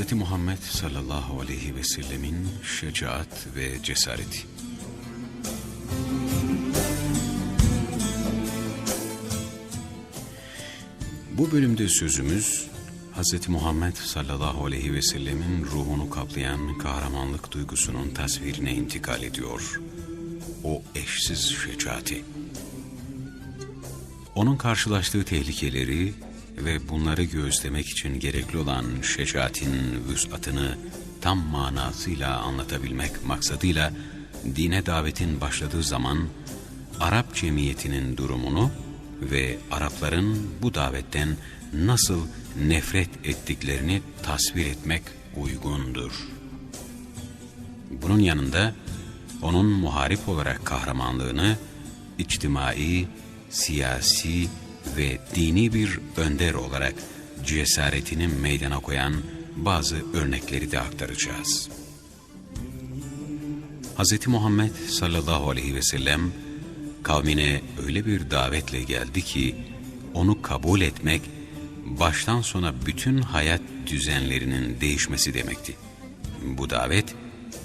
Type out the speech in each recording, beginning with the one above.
Hz. Muhammed sallallahu aleyhi ve sellemin şecaat ve cesareti. Bu bölümde sözümüz Hz. Muhammed sallallahu aleyhi ve sellemin ruhunu kaplayan kahramanlık duygusunun tasvirine intikal ediyor. O eşsiz şecaati. Onun karşılaştığı tehlikeleri ve bunları göğüslemek için gerekli olan şecaatin vüsatını tam manasıyla anlatabilmek maksadıyla dine davetin başladığı zaman Arap cemiyetinin durumunu ve Arapların bu davetten nasıl nefret ettiklerini tasvir etmek uygundur. Bunun yanında onun muharip olarak kahramanlığını içtimai, siyasi ve dini bir önder olarak cesaretini meydana koyan bazı örnekleri de aktaracağız. Hz. Muhammed sallallahu aleyhi ve sellem kavmine öyle bir davetle geldi ki onu kabul etmek baştan sona bütün hayat düzenlerinin değişmesi demekti. Bu davet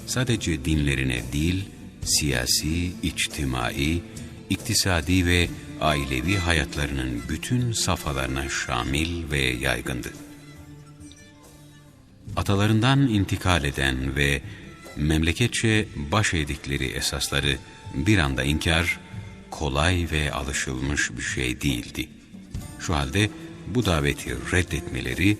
sadece dinlerine değil, siyasi, içtimai, iktisadi ve ailevi hayatlarının bütün safhalarına şamil ve yaygındı. Atalarından intikal eden ve memleketçe baş edikleri esasları bir anda inkar, kolay ve alışılmış bir şey değildi. Şu halde bu daveti reddetmeleri,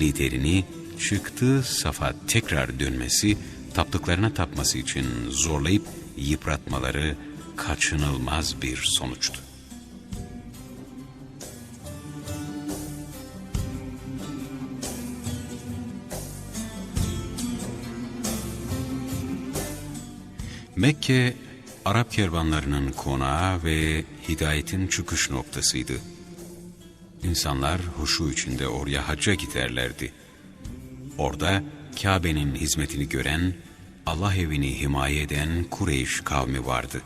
liderini çıktığı safa tekrar dönmesi, taptıklarına tapması için zorlayıp yıpratmaları kaçınılmaz bir sonuçtu. Mekke, Arap kervanlarının konağı ve hidayetin çıkış noktasıydı. İnsanlar huşu içinde oraya hacca giderlerdi. Orada Kabe'nin hizmetini gören, Allah evini himaye eden Kureyş kavmi vardı.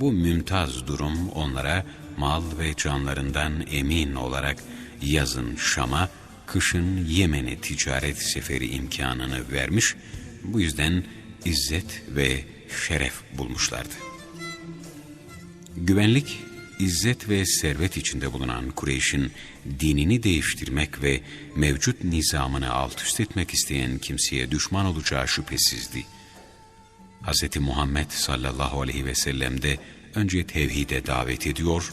Bu mümtaz durum onlara mal ve canlarından emin olarak yazın Şam'a, kışın Yemen'e ticaret seferi imkanını vermiş, bu yüzden izzet ve şeref bulmuşlardı. Güvenlik, izzet ve servet içinde bulunan Kureyş'in dinini değiştirmek ve mevcut nizamını alt üst etmek isteyen kimseye düşman olacağı şüphesizdi. Hz. Muhammed sallallahu aleyhi ve sellem de önce tevhide davet ediyor,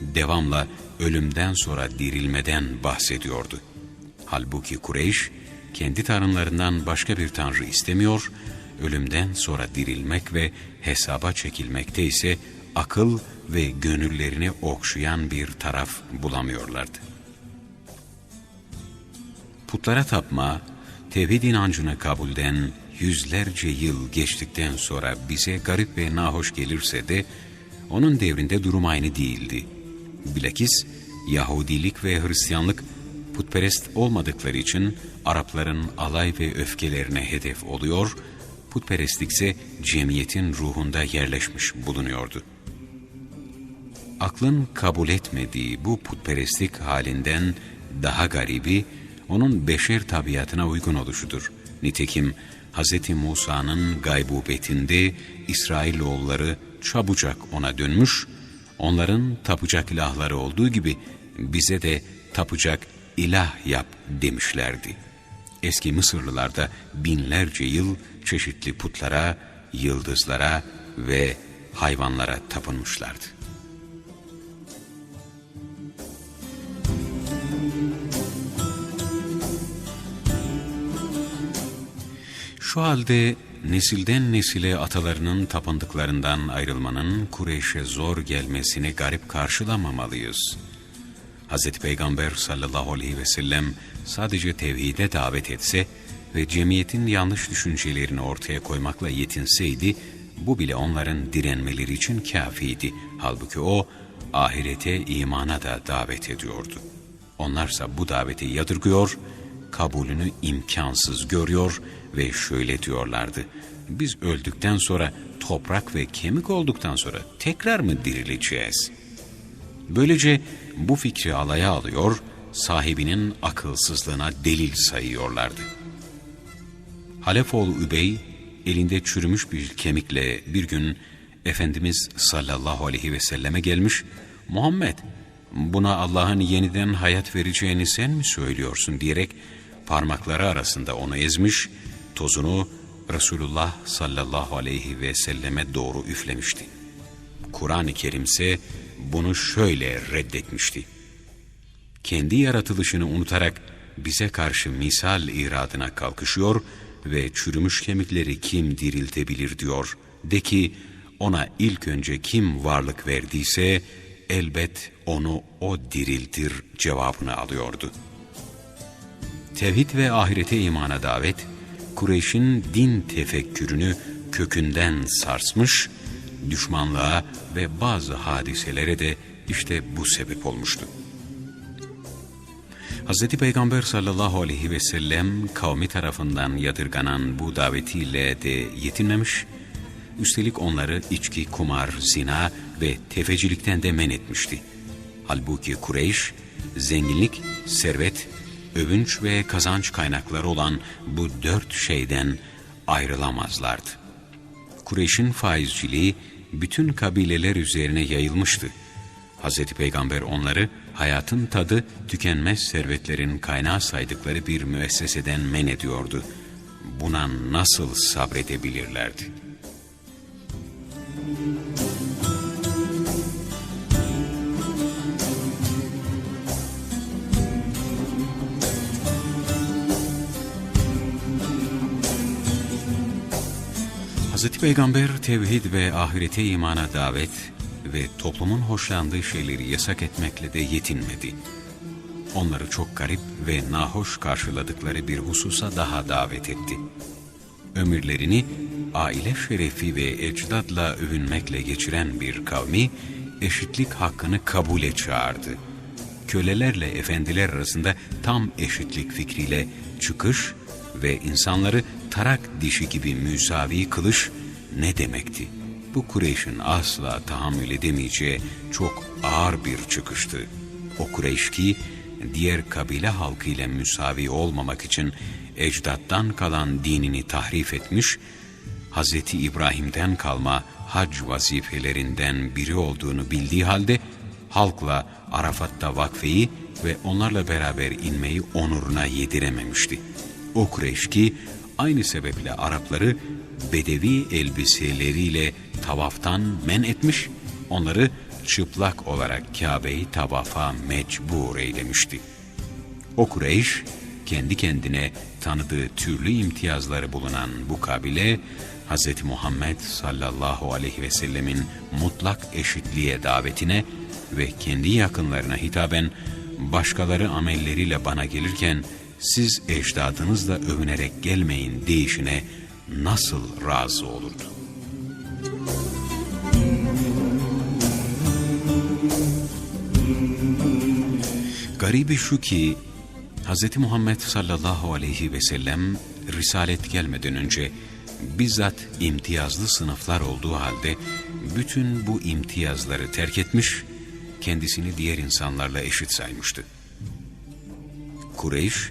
devamla ölümden sonra dirilmeden bahsediyordu. Halbuki Kureyş, kendi tanrılarından başka bir tanrı istemiyor, ölümden sonra dirilmek ve hesaba çekilmekte ise akıl ve gönüllerini okşayan bir taraf bulamıyorlardı. Putlara tapma, tevhid inancını kabulden yüzlerce yıl geçtikten sonra bize garip ve nahoş gelirse de onun devrinde durum aynı değildi. Bilakis Yahudilik ve Hristiyanlık putperest olmadıkları için Arapların alay ve öfkelerine hedef oluyor, putperestlik ise cemiyetin ruhunda yerleşmiş bulunuyordu. Aklın kabul etmediği bu putperestlik halinden daha garibi, onun beşer tabiatına uygun oluşudur. Nitekim Hz. Musa'nın gaybubetinde İsrailoğulları çabucak ona dönmüş, onların tapacak ilahları olduğu gibi bize de tapacak ilah yap demişlerdi. Eski Mısırlılar da binlerce yıl çeşitli putlara, yıldızlara ve hayvanlara tapınmışlardı. Şu halde nesilden nesile atalarının tapındıklarından ayrılmanın Kureyş'e zor gelmesini garip karşılamamalıyız. Hz. Peygamber sallallahu aleyhi ve sellem sadece tevhide davet etse ve cemiyetin yanlış düşüncelerini ortaya koymakla yetinseydi, bu bile onların direnmeleri için kafiydi. Halbuki o, ahirete imana da davet ediyordu. Onlarsa bu daveti yadırgıyor, kabulünü imkansız görüyor ve şöyle diyorlardı. Biz öldükten sonra toprak ve kemik olduktan sonra tekrar mı dirileceğiz? Böylece bu fikri alaya alıyor, sahibinin akılsızlığına delil sayıyorlardı. Halefoğlu Übey elinde çürümüş bir kemikle bir gün Efendimiz sallallahu aleyhi ve selleme gelmiş. Muhammed buna Allah'ın yeniden hayat vereceğini sen mi söylüyorsun diyerek parmakları arasında onu ezmiş, tozunu Resulullah sallallahu aleyhi ve selleme doğru üflemişti. Kur'an-ı Kerim ise bunu şöyle reddetmişti. Kendi yaratılışını unutarak bize karşı misal iradına kalkışıyor ve çürümüş kemikleri kim diriltebilir diyor. De ki ona ilk önce kim varlık verdiyse elbet onu o diriltir cevabını alıyordu. Tevhid ve ahirete imana davet, Kureyş'in din tefekkürünü kökünden sarsmış, düşmanlığa ve bazı hadiselere de işte bu sebep olmuştu. Hz. Peygamber sallallahu aleyhi ve sellem kavmi tarafından yadırganan bu davetiyle de yetinmemiş, üstelik onları içki, kumar, zina ve tefecilikten de men etmişti. Halbuki Kureyş, zenginlik, servet, övünç ve kazanç kaynakları olan bu dört şeyden ayrılamazlardı. Kureyş'in faizciliği bütün kabileler üzerine yayılmıştı. Hz. Peygamber onları hayatın tadı tükenmez servetlerin kaynağı saydıkları bir müesseseden men ediyordu. Buna nasıl sabredebilirlerdi? Hz. Peygamber tevhid ve ahirete imana davet ve toplumun hoşlandığı şeyleri yasak etmekle de yetinmedi. Onları çok garip ve nahoş karşıladıkları bir hususa daha davet etti. Ömürlerini aile şerefi ve ecdadla övünmekle geçiren bir kavmi eşitlik hakkını kabule çağırdı. Kölelerle efendiler arasında tam eşitlik fikriyle çıkış ve insanları tarak dişi gibi müsavi kılış ne demekti? Bu Kureyş'in asla tahammül edemeyeceği çok ağır bir çıkıştı. O Kureyş ki diğer kabile halkıyla müsavi olmamak için ecdattan kalan dinini tahrif etmiş, Hz. İbrahim'den kalma hac vazifelerinden biri olduğunu bildiği halde halkla Arafat'ta vakfeyi ve onlarla beraber inmeyi onuruna yedirememişti. O Kureyş ki aynı sebeple Arapları bedevi elbiseleriyle tavaftan men etmiş, onları çıplak olarak Kabe'yi tavafa mecbur eylemişti. O Kureyş, kendi kendine tanıdığı türlü imtiyazları bulunan bu kabile, Hz. Muhammed sallallahu aleyhi ve sellemin mutlak eşitliğe davetine ve kendi yakınlarına hitaben başkaları amelleriyle bana gelirken siz ecdadınızla övünerek gelmeyin deyişine nasıl razı olurdu? Garibi şu ki Hz. Muhammed sallallahu aleyhi ve sellem risalet gelmeden önce bizzat imtiyazlı sınıflar olduğu halde bütün bu imtiyazları terk etmiş, kendisini diğer insanlarla eşit saymıştı. Kureyş,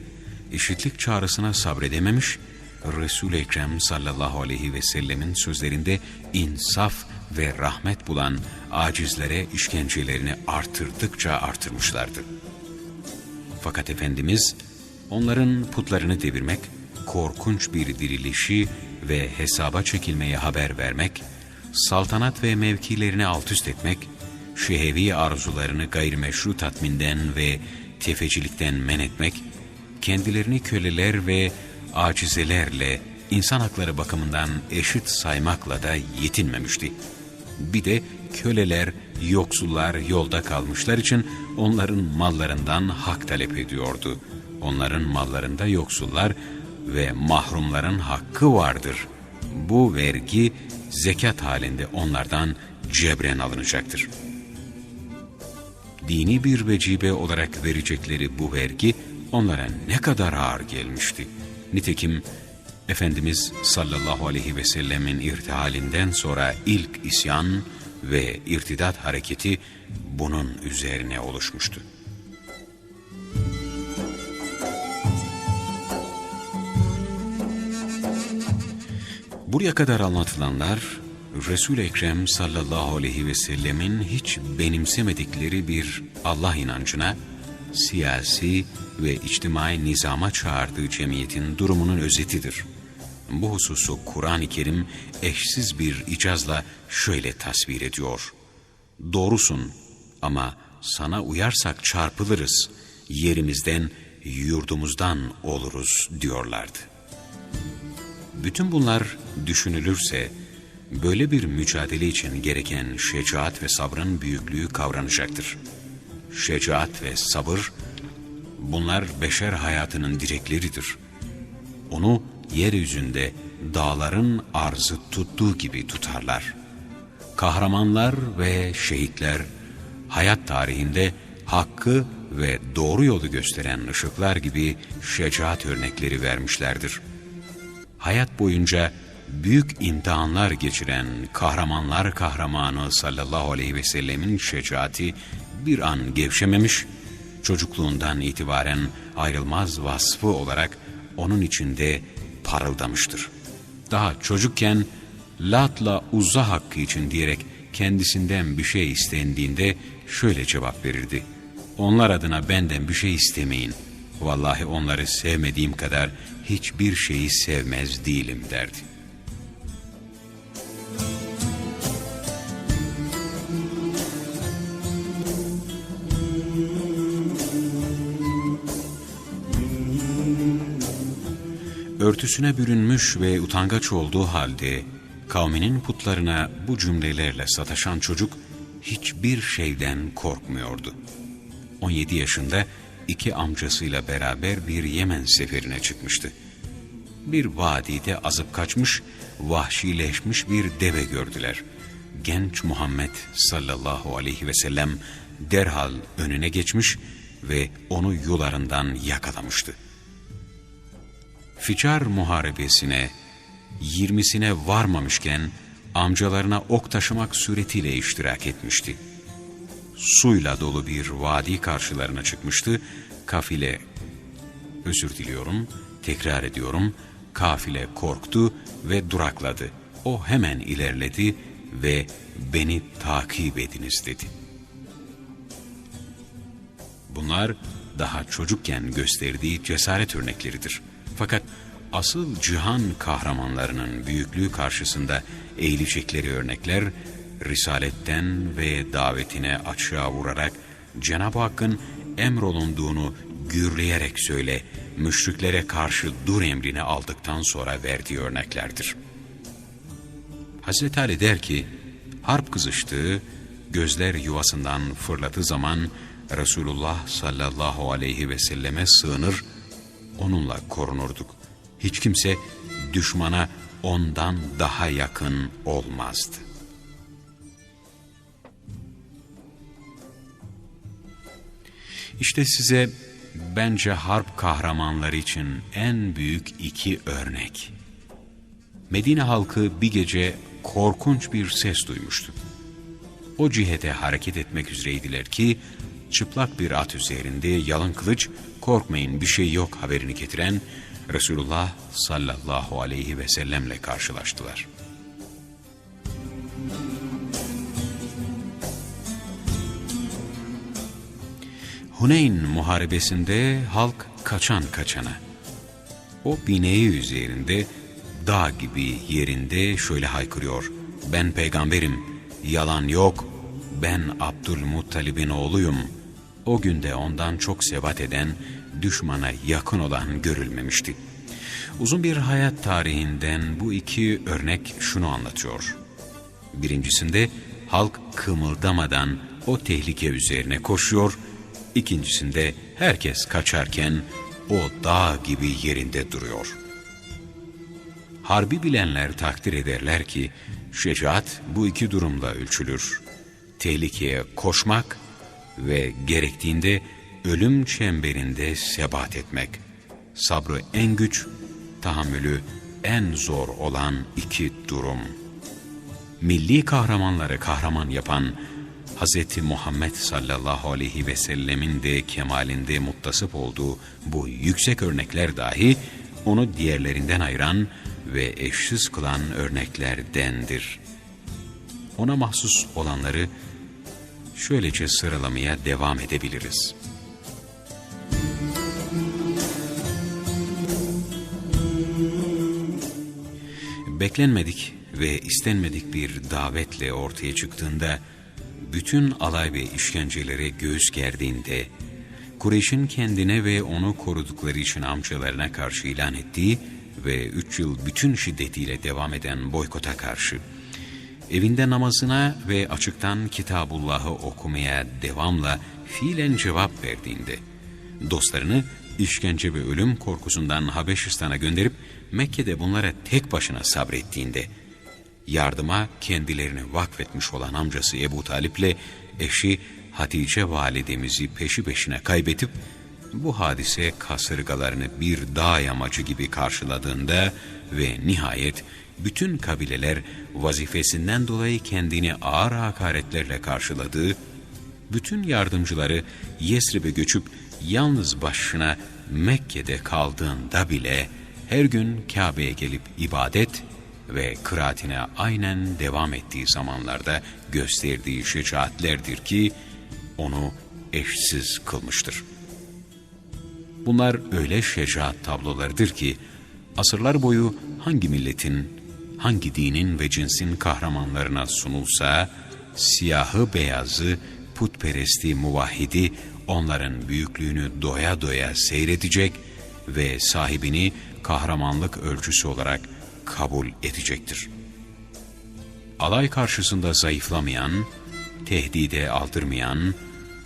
eşitlik çağrısına sabredememiş, Resul-i Ekrem sallallahu aleyhi ve sellemin sözlerinde insaf ve rahmet bulan acizlere işkencelerini artırdıkça artırmışlardı. Fakat Efendimiz onların putlarını devirmek, korkunç bir dirilişi ve hesaba çekilmeye haber vermek, saltanat ve mevkilerini alt üst etmek, şehevi arzularını gayrimeşru tatminden ve tefecilikten men etmek, kendilerini köleler ve acizelerle insan hakları bakımından eşit saymakla da yetinmemişti. Bir de köleler, yoksullar yolda kalmışlar için onların mallarından hak talep ediyordu. Onların mallarında yoksullar ve mahrumların hakkı vardır. Bu vergi zekat halinde onlardan cebren alınacaktır. Dini bir vecibe olarak verecekleri bu vergi onlara ne kadar ağır gelmişti. Nitekim Efendimiz sallallahu aleyhi ve sellemin irtihalinden sonra ilk isyan ve irtidat hareketi bunun üzerine oluşmuştu. Buraya kadar anlatılanlar Resul-i Ekrem sallallahu aleyhi ve sellemin hiç benimsemedikleri bir Allah inancına, siyasi ve içtimai nizama çağırdığı cemiyetin durumunun özetidir. Bu hususu Kur'an-ı Kerim eşsiz bir icazla şöyle tasvir ediyor. Doğrusun ama sana uyarsak çarpılırız, yerimizden, yurdumuzdan oluruz diyorlardı. Bütün bunlar düşünülürse, böyle bir mücadele için gereken şecaat ve sabrın büyüklüğü kavranacaktır. Şecaat ve sabır, bunlar beşer hayatının direkleridir. Onu yeryüzünde dağların arzı tuttuğu gibi tutarlar. Kahramanlar ve şehitler, hayat tarihinde hakkı ve doğru yolu gösteren ışıklar gibi şecaat örnekleri vermişlerdir. Hayat boyunca büyük imtihanlar geçiren kahramanlar kahramanı sallallahu aleyhi ve sellemin şecaati bir an gevşememiş, çocukluğundan itibaren ayrılmaz vasfı olarak onun içinde parıldamıştır. Daha çocukken Lat'la Uzza hakkı için diyerek kendisinden bir şey istendiğinde şöyle cevap verirdi. Onlar adına benden bir şey istemeyin. Vallahi onları sevmediğim kadar hiçbir şeyi sevmez değilim derdi. Örtüsüne bürünmüş ve utangaç olduğu halde kavminin putlarına bu cümlelerle sataşan çocuk hiçbir şeyden korkmuyordu. 17 yaşında iki amcasıyla beraber bir Yemen seferine çıkmıştı. Bir vadide azıp kaçmış, vahşileşmiş bir deve gördüler. Genç Muhammed sallallahu aleyhi ve sellem derhal önüne geçmiş ve onu yularından yakalamıştı. Ficar muharebesine yirmisine varmamışken amcalarına ok taşımak suretiyle iştirak etmişti. Suyla dolu bir vadi karşılarına çıkmıştı. Kafile, özür diliyorum, tekrar ediyorum, kafile korktu ve durakladı. O hemen ilerledi ve beni takip ediniz dedi. Bunlar daha çocukken gösterdiği cesaret örnekleridir. Fakat asıl cihan kahramanlarının büyüklüğü karşısında eğilecekleri örnekler, Risaletten ve davetine açığa vurarak Cenab-ı Hakk'ın emrolunduğunu gürleyerek söyle, müşriklere karşı dur emrini aldıktan sonra verdiği örneklerdir. Hazreti Ali der ki, harp kızıştığı, gözler yuvasından fırladığı zaman Resulullah sallallahu aleyhi ve selleme sığınır, onunla korunurduk. Hiç kimse düşmana ondan daha yakın olmazdı. İşte size bence harp kahramanları için en büyük iki örnek. Medine halkı bir gece korkunç bir ses duymuştu. O cihete hareket etmek üzereydiler ki çıplak bir at üzerinde yalın kılıç korkmayın bir şey yok haberini getiren Resulullah sallallahu aleyhi ve sellemle karşılaştılar. Huneyn muharebesinde halk kaçan kaçana. O bineği üzerinde dağ gibi yerinde şöyle haykırıyor. Ben peygamberim, yalan yok, ben Abdülmuttalib'in oğluyum. O günde ondan çok sebat eden, düşmana yakın olan görülmemişti. Uzun bir hayat tarihinden bu iki örnek şunu anlatıyor. Birincisinde halk kımıldamadan o tehlike üzerine koşuyor, ikincisinde herkes kaçarken o dağ gibi yerinde duruyor. Harbi bilenler takdir ederler ki şecaat bu iki durumda ölçülür. Tehlikeye koşmak ve gerektiğinde ölüm çemberinde sebat etmek. Sabrı en güç, tahammülü en zor olan iki durum. Milli kahramanları kahraman yapan Hz. Muhammed sallallahu aleyhi ve sellemin de kemalinde muttasıp olduğu bu yüksek örnekler dahi onu diğerlerinden ayıran ve eşsiz kılan örneklerdendir. Ona mahsus olanları şöylece sıralamaya devam edebiliriz. Beklenmedik ve istenmedik bir davetle ortaya çıktığında, bütün alay ve işkencelere göğüs gerdiğinde, Kureyş'in kendine ve onu korudukları için amcalarına karşı ilan ettiği ve üç yıl bütün şiddetiyle devam eden boykota karşı, evinde namazına ve açıktan Kitabullah'ı okumaya devamla fiilen cevap verdiğinde, dostlarını işkence ve ölüm korkusundan Habeşistan'a gönderip Mekke'de bunlara tek başına sabrettiğinde, yardıma kendilerini vakfetmiş olan amcası Ebu Talip'le eşi Hatice validemizi peşi peşine kaybetip, bu hadise kasırgalarını bir dağ yamacı gibi karşıladığında ve nihayet bütün kabileler vazifesinden dolayı kendini ağır hakaretlerle karşıladığı, bütün yardımcıları Yesrib'e göçüp yalnız başına Mekke'de kaldığında bile her gün Kabe'ye gelip ibadet ve kıraatine aynen devam ettiği zamanlarda gösterdiği şecaatlerdir ki onu eşsiz kılmıştır. Bunlar öyle şecaat tablolarıdır ki asırlar boyu hangi milletin, hangi dinin ve cinsin kahramanlarına sunulsa siyahı beyazı, putperesti muvahhidi onların büyüklüğünü doya doya seyredecek ve sahibini kahramanlık ölçüsü olarak kabul edecektir. Alay karşısında zayıflamayan, tehdide aldırmayan,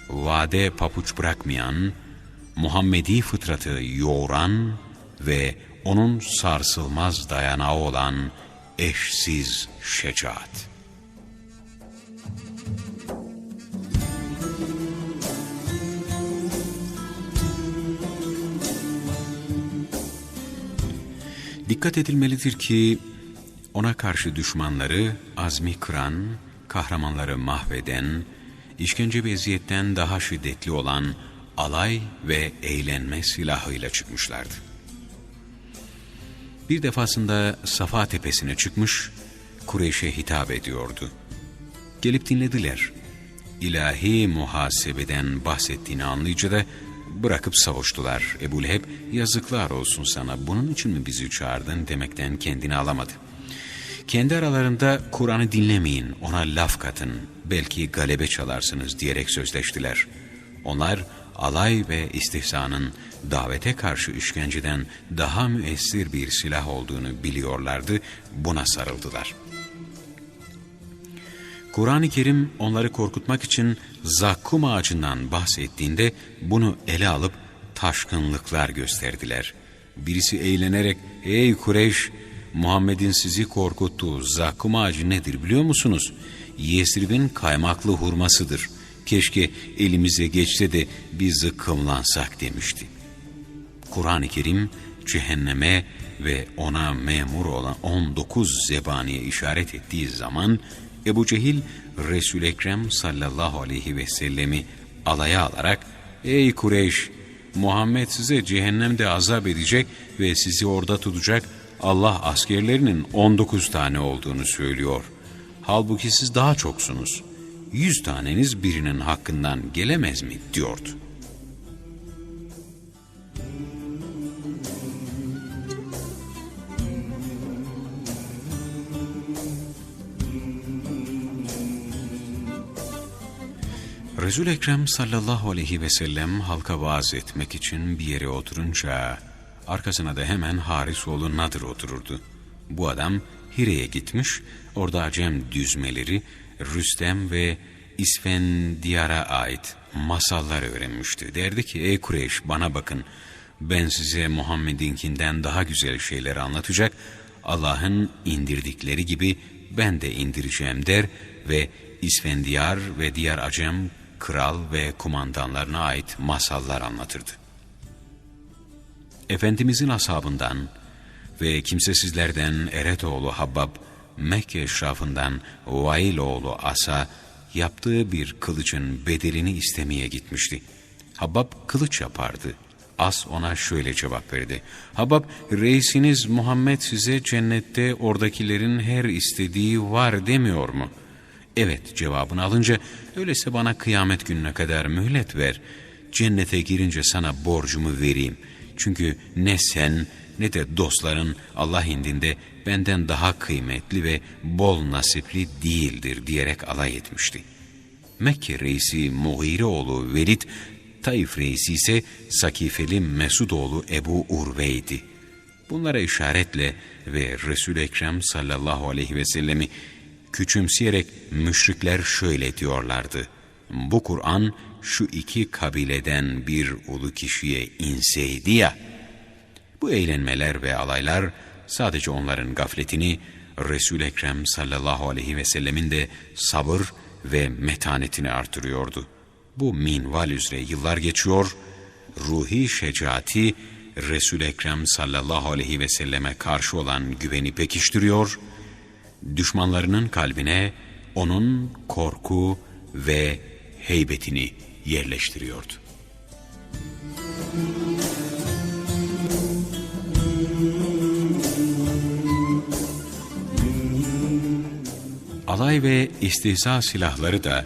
vade papuç bırakmayan, Muhammedi fıtratı yoğuran ve onun sarsılmaz dayanağı olan eşsiz şecaat. Dikkat edilmelidir ki ona karşı düşmanları azmi kıran, kahramanları mahveden, işkence ve eziyetten daha şiddetli olan alay ve eğlenme silahıyla çıkmışlardı. Bir defasında Safa tepesine çıkmış, Kureyş'e hitap ediyordu. Gelip dinlediler. İlahi muhasebeden bahsettiğini anlayınca da bırakıp savuştular. Ebu Leheb yazıklar olsun sana bunun için mi bizi çağırdın demekten kendini alamadı. Kendi aralarında Kur'an'ı dinlemeyin ona laf katın belki galebe çalarsınız diyerek sözleştiler. Onlar alay ve istihsanın davete karşı işkenceden daha müessir bir silah olduğunu biliyorlardı, buna sarıldılar. Kur'an-ı Kerim onları korkutmak için zakkum ağacından bahsettiğinde bunu ele alıp taşkınlıklar gösterdiler. Birisi eğlenerek, ''Ey Kureyş, Muhammed'in sizi korkuttuğu zakkum ağacı nedir biliyor musunuz? Yesrib'in kaymaklı hurmasıdır. Keşke elimize geçse de biz zıkkımlansak.'' demişti. Kur'an-ı Kerim cehenneme ve ona memur olan 19 zebaniye işaret ettiği zaman Ebu Cehil resul Ekrem sallallahu aleyhi ve sellemi alaya alarak ''Ey Kureyş, Muhammed size cehennemde azap edecek ve sizi orada tutacak Allah askerlerinin 19 tane olduğunu söylüyor. Halbuki siz daha çoksunuz. Yüz taneniz birinin hakkından gelemez mi?'' diyordu. Resul Ekrem sallallahu aleyhi ve sellem halka vaaz etmek için bir yere oturunca arkasına da hemen Harisoğlu Nadir otururdu. Bu adam Hire'ye gitmiş, orada Acem düzmeleri, Rüstem ve İsfendiyar'a ait masallar öğrenmişti. Derdi ki ey Kureyş bana bakın ben size Muhammed'inkinden daha güzel şeyleri anlatacak, Allah'ın indirdikleri gibi ben de indireceğim der ve İsfendiyar ve diğer Acem kral ve kumandanlarına ait masallar anlatırdı. Efendimizin ashabından ve kimsesizlerden Eretoğlu Habbab, Mekke eşrafından Vailoğlu Asa, yaptığı bir kılıcın bedelini istemeye gitmişti. Habbab kılıç yapardı. As ona şöyle cevap verdi. Habab, reisiniz Muhammed size cennette oradakilerin her istediği var demiyor mu? Evet cevabını alınca, öyleyse bana kıyamet gününe kadar mühlet ver. Cennete girince sana borcumu vereyim. Çünkü ne sen ne de dostların Allah indinde benden daha kıymetli ve bol nasipli değildir diyerek alay etmişti. Mekke reisi Muğireoğlu Velid, Taif reisi ise Sakifeli Mesudoğlu Ebu Urve'ydi. Bunlara işaretle ve Resul-i Ekrem sallallahu aleyhi ve sellemi küçümseyerek müşrikler şöyle diyorlardı. Bu Kur'an şu iki kabileden bir ulu kişiye inseydi ya. Bu eğlenmeler ve alaylar sadece onların gafletini Resul-i Ekrem sallallahu aleyhi ve sellemin de sabır ve metanetini artırıyordu. Bu minval üzere yıllar geçiyor, ruhi şecaati Resul-i Ekrem sallallahu aleyhi ve selleme karşı olan güveni pekiştiriyor, düşmanlarının kalbine onun korku ve heybetini yerleştiriyordu. Alay ve istihza silahları da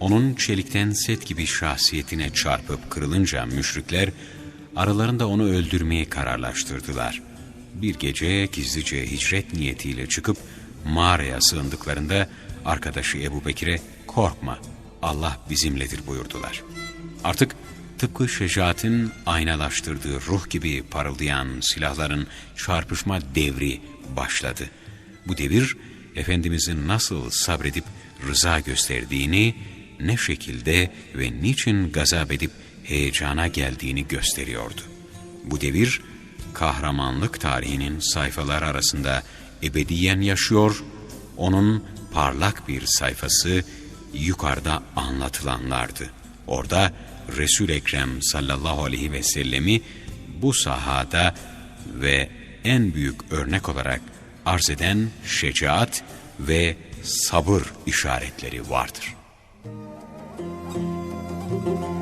onun çelikten set gibi şahsiyetine çarpıp kırılınca müşrikler aralarında onu öldürmeyi kararlaştırdılar. Bir gece gizlice hicret niyetiyle çıkıp mağaraya sığındıklarında arkadaşı Ebu Bekir'e korkma Allah bizimledir buyurdular. Artık tıpkı şecaatin aynalaştırdığı ruh gibi parıldayan silahların çarpışma devri başladı. Bu devir Efendimizin nasıl sabredip rıza gösterdiğini, ne şekilde ve niçin gazap edip heyecana geldiğini gösteriyordu. Bu devir, kahramanlık tarihinin sayfalar arasında ebediyen yaşıyor, onun parlak bir sayfası yukarıda anlatılanlardı. Orada Resul Ekrem sallallahu aleyhi ve sellemi bu sahada ve en büyük örnek olarak arz eden şecaat ve sabır işaretleri vardır. Müzik